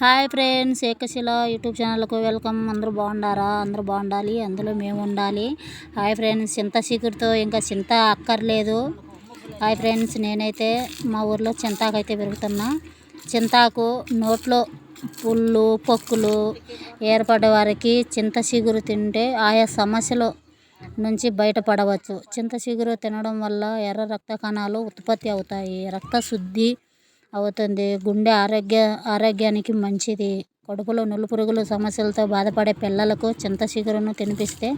Hi friends Ekashila YouTube ఛానల్కు welcome. అందరూ బాగుండారా? అందరూ బాగుండాలి. అందులో మేము ఉండాలి. హాయ్ ఫ్రెండ్స్ చింత చీకుడితో ఇంకా చింత అక్కర్లేదు. హాయ్ ఫ్రెండ్స్ నేనైతే మా ఊర్లో చింతాకు అయితే పెరుగుతున్నా. చింతాకు నోట్లో పుళ్ళు పొక్కులు ఏర్పడే వారికి చింత చిగురు తింటే ఆయా సమస్యలు నుంచి బయటపడవచ్చు. చింత చిగురు తినడం వల్ల ఎర్ర రక్త కణాలు ఉత్పత్తి అవుతాయి. రక్త శుద్ధి అవుతుంది. గుండె ఆరోగ్య ఆరోగ్యానికి మంచిది. కడుపులో నులుపురుగులు సమస్యలతో బాధపడే పిల్లలకు చింత చిగురును తినిపిస్తే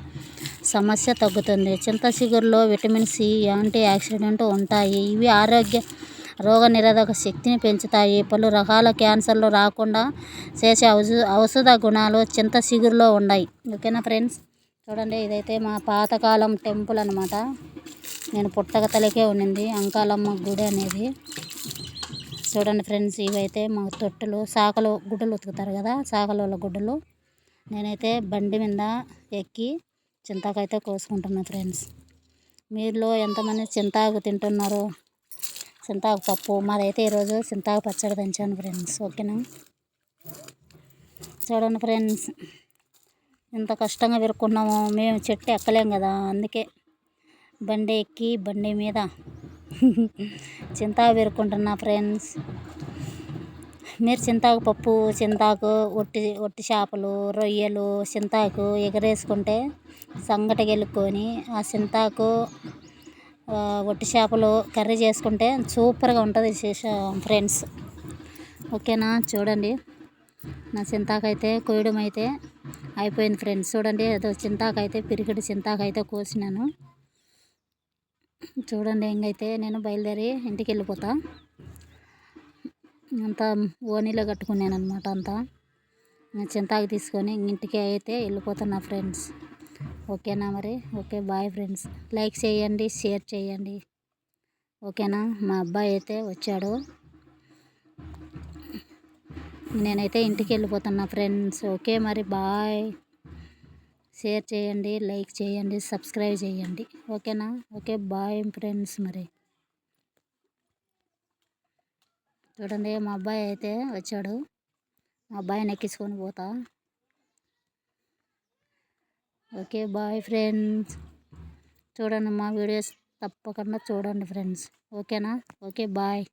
సమస్య తగ్గుతుంది. చింత చిగురులో విటమిన్ సి యాంటీ ఆక్సిడెంట్ ఉంటాయి. ఇవి ఆరోగ్య రోగ నిరోధక శక్తిని పెంచుతాయి. పలు రకాల క్యాన్సర్లు రాకుండా చేసే ఔషధ ఔషధ గుణాలు చింత చిగురులో ఉన్నాయి. ఓకేనా ఫ్రెండ్స్? చూడండి ఇదైతే మా పాతకాలం టెంపుల్ అనమాట నేను పుట్టక తలకే ఉండింది అంకాలమ్మ గుడి అనేది. చూడండి ఫ్రెండ్స్ ఇవైతే మా తొట్టెలు సాకలు గుడ్డలు ఉతుకుతారు కదా సాకల గుడ్డలు. నేనైతే బండి మీద ఎక్కి చింతాకైతే కోసుకుంటున్నా ఫ్రెండ్స్. మీరులో ఎంతమంది చింతాకు తింటున్నారు? చింతాకు పప్పు. మాదైతే ఈరోజు చింతాకు పచ్చడి తెంచాను ఫ్రెండ్స్ ఓకేనా? చూడండి ఫ్రెండ్స్ ఎంత కష్టంగా పెరుక్కున్నామో మేము చెట్టు ఎక్కలేం కదా అందుకే బండి ఎక్కి బండి మీద చింతాకు పేరుకుంటున్నా ఫ్రెండ్స్. మీరు చింతాకు పప్పు చింతాకు ఒట్టి ఒట్టి చేపలు రొయ్యలు చింతాకు ఎగరేసుకుంటే సంగటి గెలుక్కొని ఆ చింతాకు ఒట్టి చేపలు కర్రీ చేసుకుంటే సూపర్గా ఉంటుంది ఫ్రెండ్స్. ఓకేనా? చూడండి. నా చింతాకు అయితే కొయ్యడం అయితే అయిపోయింది ఫ్రెండ్స్. చూడండి ఏదో చింతాకు అయితే పిరికిడి చింతాకు అయితే కోసినాను. చూడండి ఇంకైతే నేను బయలుదేరి ఇంటికి వెళ్ళిపోతా అంతా ఓనీలో కట్టుకున్నాను అనమాట అంతా చింతాకు తీసుకొని ఇంటికి అయితే వెళ్ళిపోతున్నా ఫ్రెండ్స్. ఓకేనా మరి? Okay bye friends. లైక్ చేయండి షేర్ చేయండి. ఓకేనా? మా అబ్బాయి అయితే వచ్చాడు. నేనైతే ఇంటికి వెళ్ళిపోతున్నా ఫ్రెండ్స్. ఓకే మరి బాయ్. షేర్ చేయండి లైక్ చేయండి సబ్స్క్రైబ్ చేయండి. ఓకేనా? ఓకే బాయ్ ఫ్రెండ్స్ మరి. చూడండి మా అబ్బాయి అయితే వచ్చాడు. మా అబ్బాయిని ఎక్కించుకొని పోతా. Okay bye friends. చూడండి మా వీడియోస్ తప్పకుండా చూడండి ఫ్రెండ్స్. ఓకేనా? Okay bye.